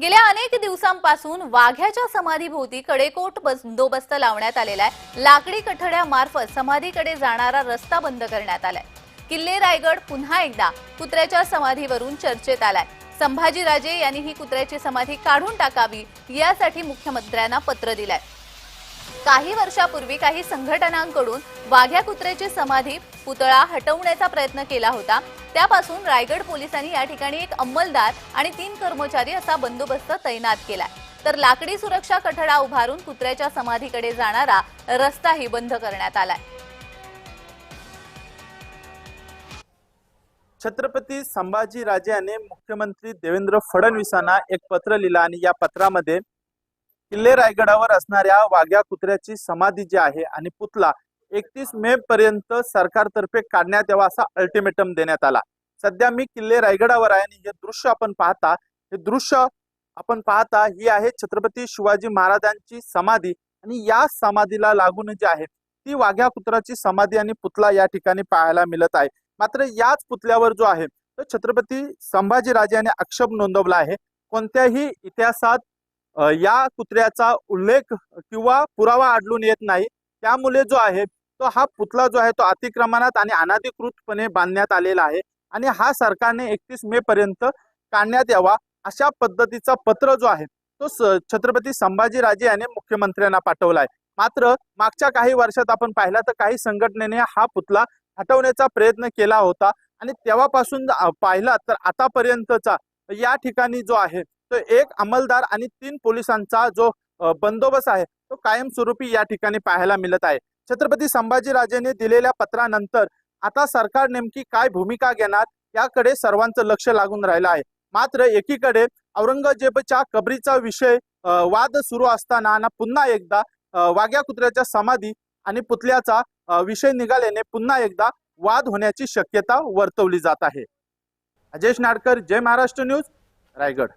गेल्या अनेक दिवसांपासून वाघ्याच्या समाधीभोवती कडेकोट बंदोबस्त लावण्यात आलेला आहे. लाकडी कठड्यामार्फत समाधीकडे जाणारा रस्ता बंद करण्यात आलाय. किल्ले रायगड पुन्हा एकदा कुत्र्याच्या समाधीवरून चर्चेत आलाय. संभाजीराजे यांनी ही कुत्र्याची समाधी काढून टाकावी यासाठी मुख्यमंत्र्यांना पत्र दिलंय. काही वर्षापूर्वी काही संघटनांकडून वाघ्या कुत्र्याची समाधी पुतळा हटवण्याचा प्रयत्न केला होता. त्यापासून रायगड पोलिसांनी या ठिकाणी एक अंमलदार आणि तीन कर्मचारी असा बंदोबस्त तैनात केलाय. तर लाकडी सुरक्षा कठडा उभारून कुत्र्याच्या समाधीकडे जाणारा रस्ताही बंद करण्यात आलाय. छत्रपती संभाजी राजे यांनी मुख्यमंत्री देवेंद्र फडणवीसांना एक पत्र लिहिलं आणि या पत्रामध्ये किल्ले रायगडावर असणाऱ्या वाघ्या कुत्र्याची समाधी जी आहे आणि पुतला एकतीस मे पर्यंत सरकारतर्फे काढण्यात यावा असा अल्टिमेटम देण्यात आला. सध्या मी किल्ले रायगडावर आहे आणि हे दृश्य आपण पाहता हे दृश्य आपण पाहता ही आहे छत्रपती शिवाजी महाराजांची समाधी आणि या समाधीला लागून जी आहे ती वाघ्या कुत्राची समाधी आणि पुतला या ठिकाणी पाहायला मिळत आहे. मात्र याच पुतल्यावर जो आहे तो छत्रपती संभाजीराजे यांनी आक्षेप नोंदवला आहे. कोणत्याही इतिहासात या कुत्र्याचा उल्लेख किंवा पुरावा आढळून येत नाही. त्यामुळे जो आहे तो हा पुतळा जो आहे तो अतिक्रमणात आणि अनाधिकृतपणे बांधण्यात आलेला आहे आणि हा सरकारने एकतीस मे पर्यंत काढण्यात यावा अशा पद्धतीचा पत्र जो आहे तो छत्रपती संभाजीराजे यांनी मुख्यमंत्र्यांना पाठवला आहे मात्र मागच्या काही वर्षात आपण पाहिला तर काही संघटनेने हा पुतळा हटवण्याचा प्रयत्न केला होता आणि तेव्हापासून पाहिला तर आतापर्यंतचा या ठिकाणी जो आहे तो एक अंमलदार आणि तीन पोलिसांचा जो बंदोबस्त आहे तो कायमस्वरूपी या ठिकाणी पाहायला मिळत आहे. छत्रपती संभाजीराजेने दिलेल्या पत्रानंतर आता सरकार नेमकी काय भूमिका घेणार याकडे सर्वांचं लक्ष लागून राहिलं आहे. मात्र एकीकडे औरंगजेबच्या कबरीचा विषय वाद सुरू असताना ना पुन्हा एकदा वाघ्या कुत्र्याच्या समाधी आणि पुतल्याचा विषय निघाल्याने पुन्हा एकदा वाद होण्याची शक्यता वर्तवली जात आहे. अजेश नाडकर जय महाराष्ट्र न्यूज रायगड.